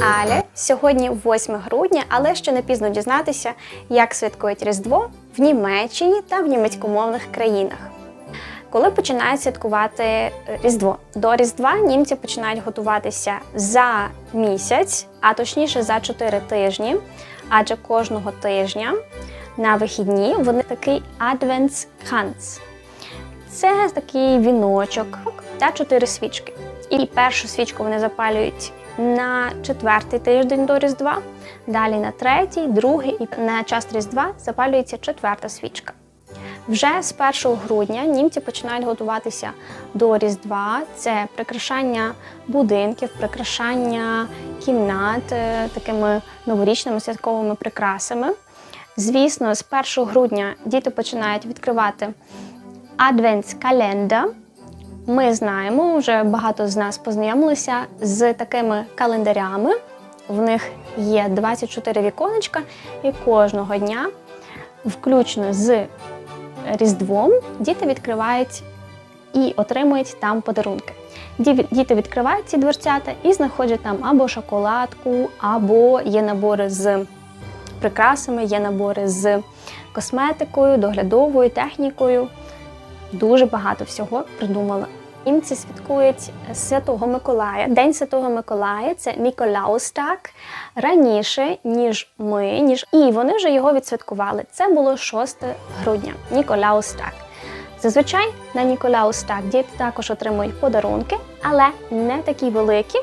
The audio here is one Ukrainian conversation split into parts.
Але сьогодні 8 грудня, але ще не пізно дізнатися, як святкують Різдво в Німеччині та в німецькомовних країнах. Коли починають святкувати е, Різдво? До Різдва німці починають готуватися за місяць, а точніше за 4 тижні, адже кожного тижня на вихідні вони такий Adventskranz. Це такий віночок та чотири свічки. І першу свічку вони запалюють на четвертий тиждень до Різдва, далі на третій, другий і на час Різдва запалюється четверта свічка. Вже з 1 грудня німці починають готуватися до Різдва. Це прикрашання будинків, прикрашання кімнат е, такими новорічними святковими прикрасами. Звісно, з 1 грудня діти починають відкривати адвентскаленда. Ми знаємо, вже багато з нас познайомилися з такими календарями. В них є 24 віконечка, і кожного дня, включно з Різдвом, діти відкривають і отримують там подарунки. Діти відкривають ці дверцята і знаходять там або шоколадку, або є набори з прикрасами, є набори з косметикою, доглядовою технікою. Дуже багато всього придумали. Німці святкують Святого Миколая. День Святого Миколая це Міколаустак раніше, ніж ми, ніж і вони вже його відсвяткували. Це було 6 грудня. Ніколаустак. Зазвичай на Ніколаустак діти також отримують подарунки, але не такі великі,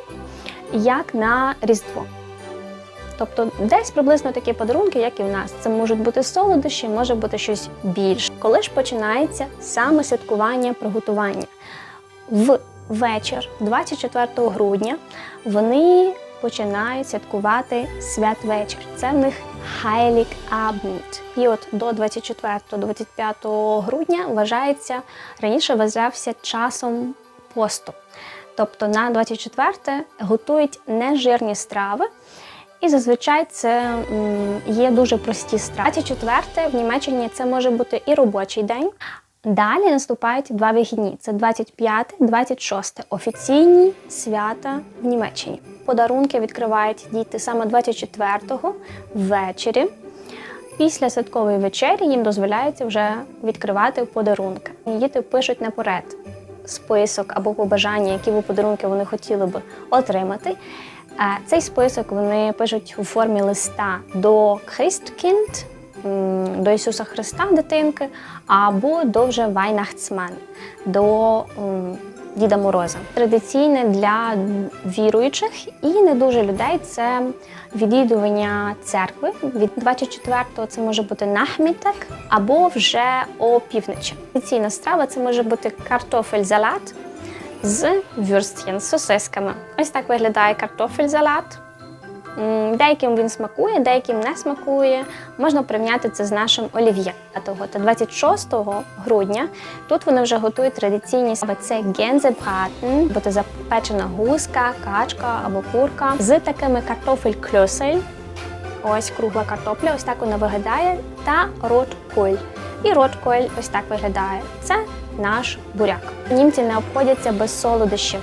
як на Різдво. Тобто десь приблизно такі подарунки, як і в нас. Це можуть бути солодощі, може бути щось більше. Коли ж починається саме святкування приготування? В вечір, 24 грудня, вони починають святкувати святвечір. Це в них Heilig Abend. І от до 24-25 грудня вважається раніше вважався часом посту. Тобто на 24 готують нежирні страви. І зазвичай це є дуже прості страви. 24 в Німеччині це може бути і робочий день. Далі наступають два вихідні: це 25, 26 офіційні свята в Німеччині. Подарунки відкривають діти саме 24-го ввечері. Після святкової вечері їм дозволяється вже відкривати подарунки. Діти пишуть наперед список або побажання, які ви подарунки вони хотіли би отримати. Е, Цей список вони пишуть у формі листа до Christkind, до Ісуса Христа, дитинки, або до вже Weihnachtsmann, до Діда Мороза. Традиційне для віруючих і не дуже людей це відвідування церкви. Від 24-го це може бути нахміток або вже опівночі. Традиційна страва це може бути картофель-салат з вюрстєн, з сосисками. Ось так виглядає картофель-салат. Деяким він смакує, деяким не смакує. Можна порівняти це з нашим олів'є. Того та 26 грудня тут вони вже готують традиційні страви. Це гензебратен, буде запечена гуска, качка або курка з такими картофель-кльосель. Ось кругла картопля, ось так вона виглядає, та ротколь. І ротколь ось так виглядає. Це наш буряк. Німці не обходяться без солодощів,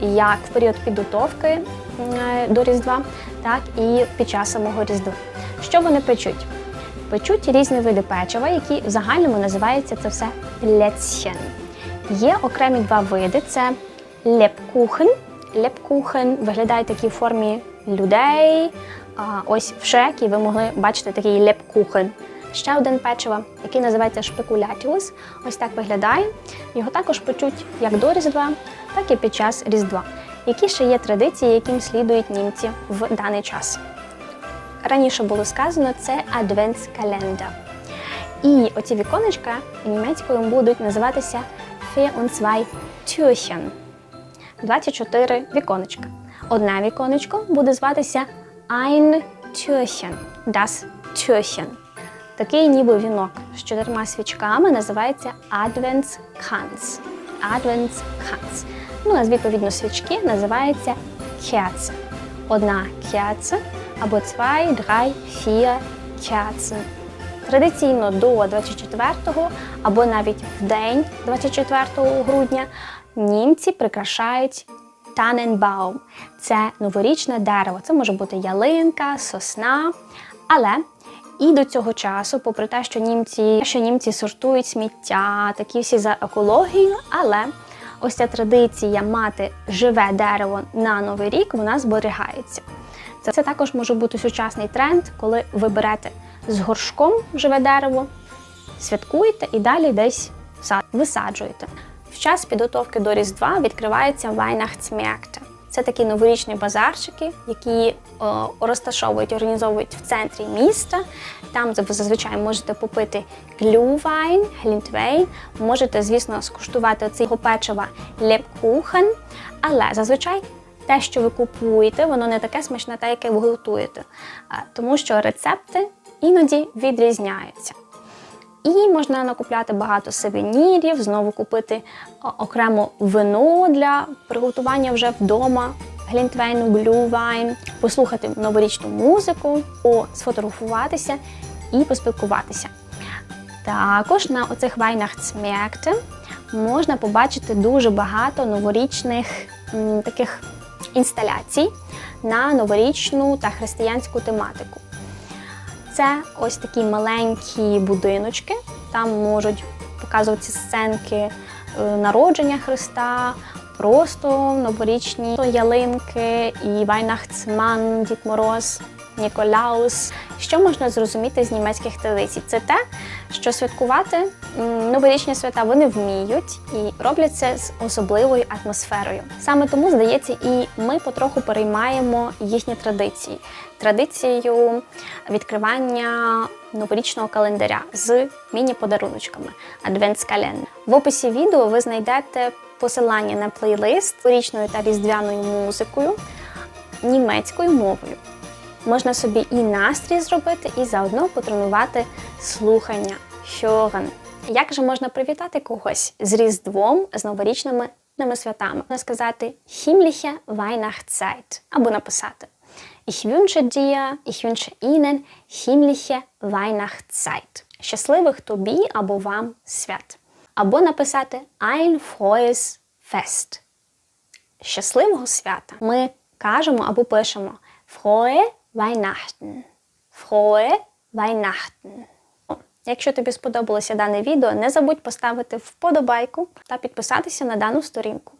як в період підготовки до Різдва, так і під час самого Різдва. Що вони печуть? Печуть різні види печива, які в загальному називаються це все лецьєн. Є окремі два види: це лепкухен. Лепкухен виглядає такі в формі людей. А ось в Шрекі ви могли бачити такий лепкухен. Ще один печиво, який називається шпекулятіус. Ось так виглядає. Його також печуть як до Різдва, так і під час Різдва. Які ще є традиції, яким слідують німці в даний час? Раніше було сказано, це Adventskалender. І оці віконечка німецькою будуть називатися zwei Türchen. 24 віконечка. Одне віконечко буде зватися Ein Türchen. Das Türchen. Такий ніби вінок з чотирма свічками називається Adventskranz. Adventskranz. Ну, а відповідно свічки називаються Kerze. Одна Kerze або zwei, drei, vier Kerzen. Традиційно до 24-го або навіть в день 24 грудня німці прикрашають Tannenbaum. Це новорічне дерево. Це може бути ялинка, сосна. Але і до цього часу, попри те, що німці, що німці сортують сміття, такі всі за екологію, але ось ця традиція мати живе дерево на новий рік, вона зберігається. Це, це також може бути сучасний тренд, коли ви берете з горшком живе дерево, святкуєте і далі десь висаджуєте. В час підготовки до Різдва відкриваються Weihnachtsmärkte. Це такі новорічні базарчики, які о, розташовують, організовують в центрі міста. Там ви зазвичай можете попити глювайн, глінтвейн. Можете, звісно, скуштувати цього печива лепкухен, але зазвичай те, що ви купуєте, воно не таке смачне, те, яке ви готуєте, тому що рецепти іноді відрізняються. І можна накупляти багато сувенірів, знову купити окремо вино для приготування вже вдома, глінтвейну, глювайн, послухати новорічну музику, сфотографуватися і поспілкуватися. Також на оцих Weihnachtsmärkte можна побачити дуже багато новорічних м, таких інсталяцій на новорічну та християнську тематику. Це ось такі маленькі будиночки. Там можуть показуватися сценки е, народження Христа, просто новорічні ялинки і Вайнахцман, Дід Мороз, Ніколаус. Що можна зрозуміти з німецьких традицій? Це те, що святкувати новорічні свята вони вміють і роблять це з особливою атмосферою. Саме тому, здається, і ми потроху переймаємо їхні традиції. Традицію відкривання новорічного календаря з міні-подаруночками Adventskalen. В описі відео ви знайдете посилання на плейлист з новорічною та різдвяною музикою німецькою мовою. Можна собі і настрій зробити, і заодно потренувати слухання. Hören. Як же можна привітати когось з Різдвом, з новорічними святами? Можна сказати himmlische Weihnachtszeit або написати Ich wünsche dir, ich wünsche Ihnen himmlische Weihnachtszeit. Щасливих тобі або вам свят. Або написати Ein frohes Fest. Щасливого свята. Ми кажемо або пишемо Frohe Weihnachten. Frohe Weihnachten. Якщо тобі сподобалося дане відео, не забудь поставити вподобайку та підписатися на дану сторінку.